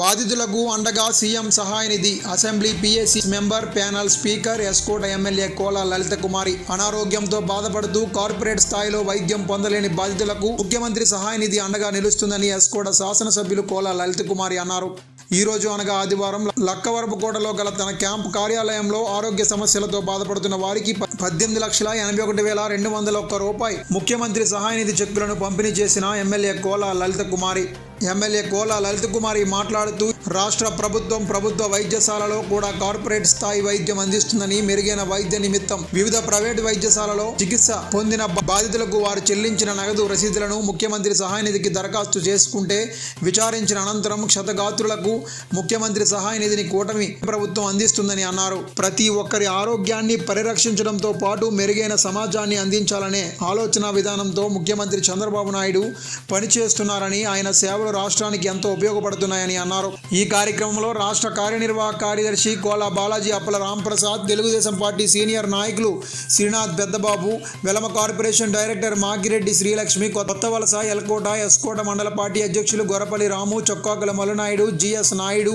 బాధితులకు అండగా సీఎం సహాయ నిధి assembly PSC member panel speaker S Kota MLA Kola Lalitha Kumari అనారోగ్యంతో బాధపడుతూ కార్పొరేట్ స్థాయిలో వైద్యం పొందలేని బాధితులకు ముఖ్యమంత్రి సహాయ నిధి అండగా నిలుస్తుందని ఎస్కోట శాసనసభ్యులు కోల లలిత కుమారి అన్నారు. ఈ రోజు అనగా ఆదివారం లక్కవరపుకోటలో గల తన క్యాంప్ కార్యాలయంలో ఆరోగ్య సమస్యలతో బాధపడుతున్న వారికి పద్దెనిమిది లక్షల ఎనభై ఒకటి వేల రెండు వందల ఒక్క రూపాయి ముఖ్యమంత్రి సహాయ నిధి చెక్కులను పంపిణీ చేసిన ఎమ్మెల్యే కోల లలిత కుమారి ఎమ్మెల్యే కోల లలిత కుమారి మాట్లాడుతూ రాష్ట్ర ప్రభుత్వం ప్రభుత్వ వైద్యశాలలో కూడా కార్పొరేట్ స్థాయి వైద్యం అందిస్తుందని మెరుగైన వైద్య నిమిత్తం. వివిధ ప్రైవేటు వైద్యశాలలో చికిత్స పొందిన బాధితులకు వారు చెల్లించిన నగదు రసీదులను ముఖ్యమంత్రి సహాయ నిధికి దరఖాస్తు చేసుకుంటే విచారించిన అనంతరం క్షతగాత్రులకు ముఖ్యమంత్రి సహాయ నిధిని కూటమి ప్రభుత్వం అందిస్తుందని అన్నారు. ప్రతి ఒక్కరి ఆరోగ్యాన్ని పరిరక్షించడంతో పాటు మెరుగైన సమాజాన్ని అందించాలనే ఆలోచన విధానంతో ముఖ్యమంత్రి చంద్రబాబు నాయుడు పనిచేస్తున్నారని ఆయన సేవలు రాష్ట్రానికి ఎంతో ఉపయోగపడుతున్నాయని అన్నారు. ఈ కార్యక్రమంలో రాష్ట్ర కార్యనిర్వాహక కార్యదర్శి కోలా బాలాజీ అప్పల రాంప్రసాద్ తెలుగుదేశం పార్టీ సీనియర్ నాయకులు శ్రీనాథ్ పెద్దబాబు వెలమ కార్పొరేషన్ డైరెక్టర్ మాగిరెడ్డి శ్రీలక్ష్మి కొత్త వలస ఎల్కోట ఎస్కోట మండల పార్టీ అధ్యక్షులు గొరపల్లి రాము చొక్కాకుల మలునాయుడు జిఎస్ నాయుడు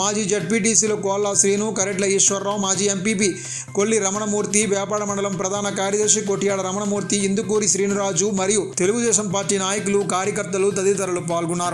మాజీ జడ్పీటీసీలు కోల్లా శ్రీను కరెట్ల ఈశ్వరరావు మాజీ ఎంపీపీ కొల్లి రమణమూర్తి వేపాడ మండలం ప్రధాన కార్యదర్శి కొట్టియాడ రమణమూర్తి ఇందుకూరి శ్రీనురాజు మరియు తెలుగుదేశం పార్టీ నాయకులు కార్యకర్తలు తదితరులు పాల్గొన్నారు.